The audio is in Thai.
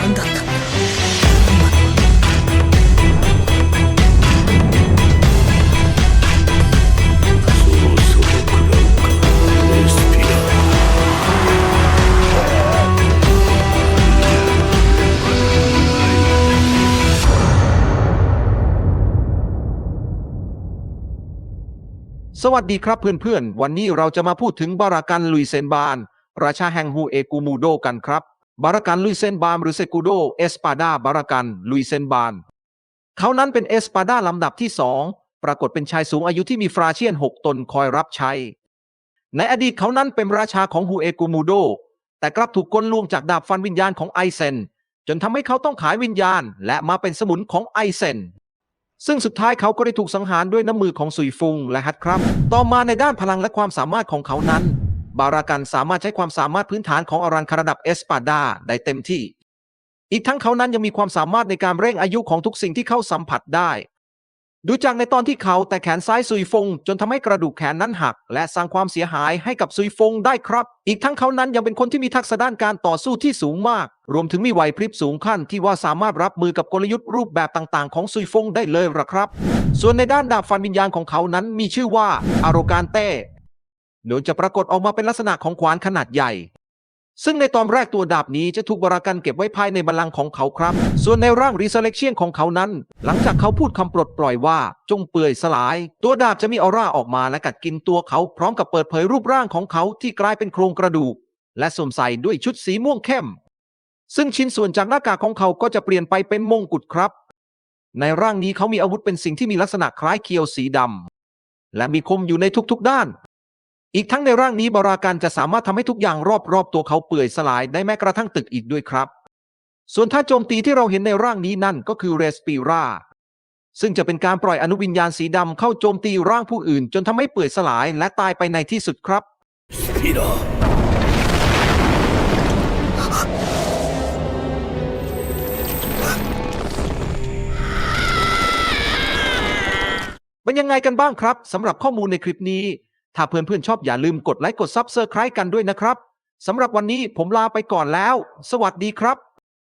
何だったんだそろそろ食らうかレスピラー สวัสดีครับเพื่อนๆ วันนี้เราจะมาพูดถึงบารากันลุยเซนบาน ราชาแห่งฮูเอกูมูโดกันครับ บารากันลุยเซนบานหรือเซกูโดเอสปาดาบารากันลุยเซนบานเขานั้นเป็นเอสปาดาลำดับที่สองปรากฏเป็นชายสูงอายุที่มีฟราเชียน6ตนคอยรับใช้ ในอดีตเขานั้นเป็นราชาของฮูเอกูมูโด แต่กลับถูกกลลวงจากดาบฟันวิญญาณของไอเซน จนทำให้เขาต้องขายวิญญาณ และมาเป็นสมุนของไอเซน ซึ่งสุดท้ายเขาก็ได้ถูกสังหารด้วยน้ำมือของสุยฟุงและฮัตครับ ต่อมาในด้านพลังและความสามารถของเขานั้น บารากันสามารถใช้ความสามารถพื้นฐานของอรันคาระดับเอสปาดาได้เต็มที่ อีกทั้งเขานั้นยังมีความสามารถในการเร่งอายุของทุกสิ่งที่เข้าสัมผัสได้ ดูจากในตอนที่เขาแต่แขนซ้ายซุยฟง จนทำให้กระดูกแขนนั้นหัก และสร้างความเสียหายให้กับซุยฟงได้ครับ อีกทั้งเขานั้นยังเป็นคนที่มีทักษะด้านการต่อสู้ที่สูงมาก รวมถึงมีไหวพริบสูงขั้นที่ว่าสามารถรับมือกับกลยุทธ์รูปแบบต่างๆ ของซุยฟงได้เลยละครับ ส่วนในด้านดาบฟันวิญญาณของเขานั้นมีชื่อว่าอารการเต้ โดยจะปรากฏออกมาเป็นลักษณะของขวานขนาดใหญ่ ซึ่งในตอนแรกตัวดาบนี้จะถูกบารากันเก็บไว้ภายในบัลลังก์ของเขาครับ ส่วนในร่างรีเซเล c เชียนของเขานั้น หลังจากเขาพูดคำปลดปล่อยว่าจงเปื่อยสลาย ตัวดาบจะมีออร่าออกมาและกัดกินตัวเขาพร้อมกับเปิดเผยรูปร่างของเขาที่กลายเป็นโครงกระดูก และสวมใส่ด้วยชุดสีม่วงเข้ม ซึ่งชิ้นส่วนจากหน้ากากของเขาก็จะเปลี่ยนไปเป็นมงกุฎครับในร่างนี้เขามีอาวุธเป็นสิ่งที่มีลักษณะคล้ายเคียวสีดำและมีคมอยู่ในทุกๆด้าน อีกทั้งในร่างนี้บราการจะสามารถทำให้ทุกอย่างรอบๆตัวเขาเปื่อยสลายได้แม้กระทั่งตึกอีกด้วยครับ ส่วนท่าโจมตีที่เราเห็นในร่างนี้นั่นก็คือเรสปีราซึ่งจะเป็นการปล่อยอนุวิญญาณสีดำเข้าโจมตีร่างผู้อื่น จนทำให้เปื่อยสลายและตายไปในที่สุดครับเป็นยังไงกันบ้างครับสำหรับข้อมูลในคลิปนี้ ถ้าเพื่อนๆชอบอย่าลืมกดไลค์กดซับสไครต์กันด้วยนะครับสำหรับวันนี้ผมลาไปก่อนแล้ว สวัสดีครับ